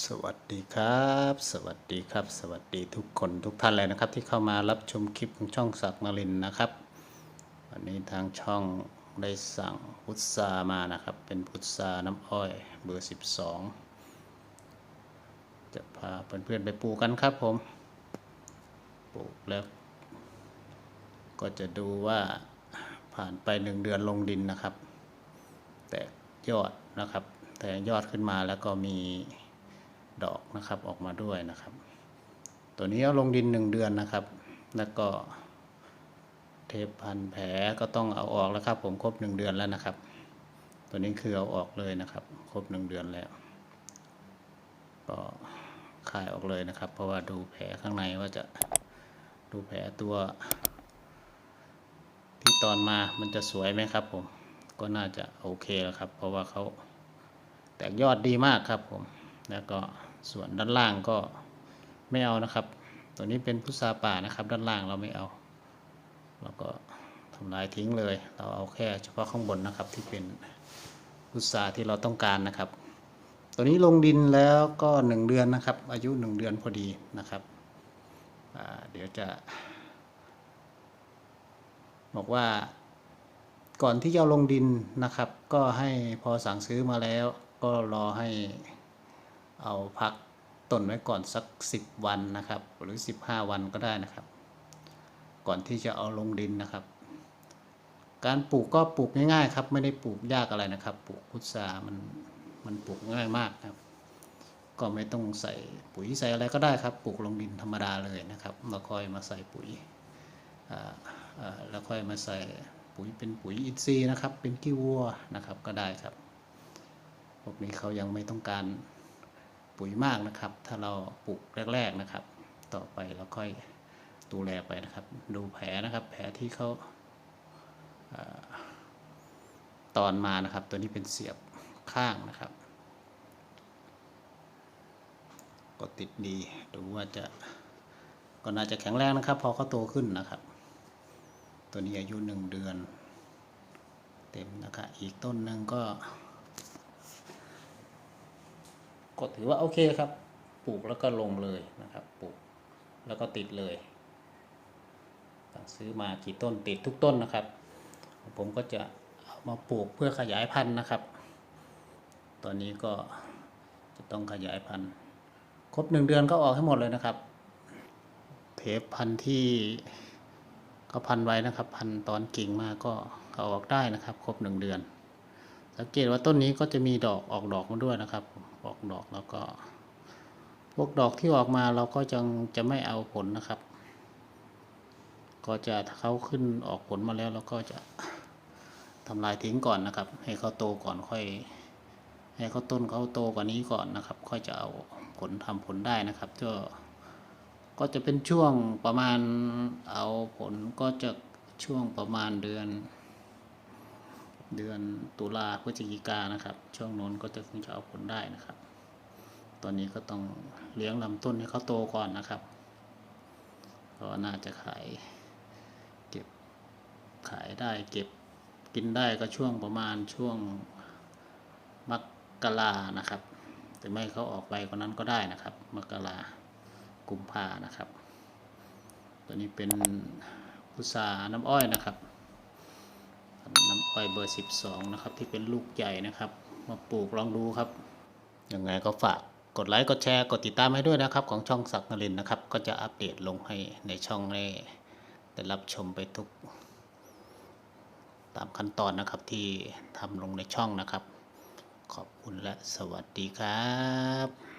สวัสดีครับ สวัสดีครับ สวัสดีทุกคนทุกท่านเลยนะครับ ที่เข้ามารับชมคลิปของช่องศักดิ์นรินนะครับ วันนี้ทางช่องได้สั่งพุทรามานะครับ เป็นพุทราน้ำอ้อยเบอร์ 12 จะพาเพื่อนๆไปปลูกกันครับผมปลูกแล้วก็จะดูว่าผ่านไปหนึ่งเดือนลงดินนะครับ แตกยอดนะครับ แต่ยอดขึ้นมาแล้วก็มี ดอกนะครับออกมาด้วยนะครับ ตัวนี้เอาลงดินหนึ่งเดือนนะครับ แล้วก็เทปพันแผลก็ต้องเอาออกแล้วครับ ผมครบหนึ่งเดือนแล้วนะครับ ตัวนี้คือเอาออกเลยนะครับ ครบหนึ่งเดือนแล้ว ก็คายออกเลยนะครับ เพราะว่าดูแผลข้างในว่าจะดูแผลตัว ที่ตอนมามันจะสวยไหมครับ ผมก็น่าจะโอเคแล้วครับ เพราะว่าเขาแตกยอดดีมากครับผม แล้วก็ส่วนด้านล่างก็ไม่เอานะครับ ตัวนี้เป็นพุทราป่านะครับ ด้านล่างเราไม่เอา เราก็ทำลายทิ้งเลย เราเอาแค่เฉพาะข้างบนนะครับที่เป็นพุทราที่เราต้องการนะครับ ตัวนี้ลงดินแล้วก็หนึ่งเดือนนะครับ อายุหนึ่งเดือนพอดีนะครับเดี๋ยวจะบอกว่าก่อนที่จะลงดินนะครับ ก็ให้พอสั่งซื้อมาแล้ว ก็รอให้ เอาพักต้นไว้ก่อนสัก 10 วันนะครับ หรือ 15 วันก็ได้นะครับ ก่อนที่จะเอาลงดินนะครับ การปลูกก็ปลูกง่ายๆครับ ไม่ได้ปลูกยากอะไรนะครับ ปลูกพุทรามันมันปลูกง่ายมากครับ ก็ไม่ต้องใส่ปุ๋ยใส่อะไรก็ได้ครับ ปลูกลงดินธรรมดาเลยนะครับแล้วค่อยมาใส่ปุ๋ยอ่าแล้วค่อยมาใส่ปุ๋ยเป็นปุ๋ยอินทรีย์นะครับ เป็นขี้วัวนะครับก็ได้ครับพวกนี้เขายังไม่ต้องการ ปุ๋ยมากนะครับ ถ้าเราปลูกแรก ๆนะครับ ต่อไปเราค่อยดูแลไปนะครับ ดูแผลนะครับ แผลที่เขาอาตอนมานะครับ ตัวนี้เป็นเสียบข้างนะครับ ก็ติดดีดูว่าจะก็น่าจะแข็งแรงนะครับ พอเขาโตขึ้นนะครับ ตัวนี้อายุหนึ่งเดือน เต็มนะครับอีกต้นหนึ่งก็ ก็ถือว่าโอเคครับ ปลูกแล้วก็ลงเลยนะครับปลูกแล้วก็ติดเลยซื้อมากี่ต้นติดทุกต้นนะครับ ผมก็จะเอามาปลูกเพื่อขยายพันธุ์นะครับ ตอนนี้ก็จะต้องขยายพันธุ์ ครบหนึ่งเดือนก็ออกให้หมดเลยนะครับเทปพันธุ์ที่เขาพันไว้นะครับ พันตอนกิ่งมาก็เอาออกได้นะครับ ครบหนึ่งเดือน สังเกตว่าต้นนี้ก็จะมีดอกออกดอกมาด้วยนะครับ ออกดอกแล้วก็ พวกดอกที่ออกมาเราก็จะจะไม่เอาผลนะครับ ก็จะถ้าเขาขึ้นออกผลมาแล้วเราก็จะทำลายทิ้งก่อนนะครับ ให้เขาโตก่อนค่อย ให้เขาต้นเขาโตกว่านี้ก่อนนะครับ ค่อยจะเอาผลทำผลได้นะครับก็ก็จะเป็นช่วงประมาณเอาผลก็จะช่วงประมาณเดือน เดือนตุลาพฤศจิกานะครับ ช่วงน้นก็จะคงจะเอาผลได้นะครับ ตอนนี้ก็ต้องเลี้ยงลำต้นให้เขาโตก่อนนะครับ ก็น่าจะขายเก็บขายได้เก็บกินได้ก็ช่วงประมาณช่วงมกรานะครับแต่ไม่เขาออกไปกว่านั้นก็ได้นะครับ มกรากุมภานะครับ ตัวนี้เป็นพุทราน้ำอ้อยนะครับ น้ำอ้อยเบอร์ 12 นะครับ ที่เป็นลูกใหญ่นะครับ มาปลูกลองดูครับยังไงก็ฝากกดไลค์กดแชร์กดติดตามให้ด้วยนะครับ ของช่องศักดิ์นรินนะครับ ก็จะอัปเดตลงให้ในช่องได้ได้รับชมไปทุก ตามขั้นตอนนะครับที่ทำลงในช่องนะครับ ขอบคุณและสวัสดีครับ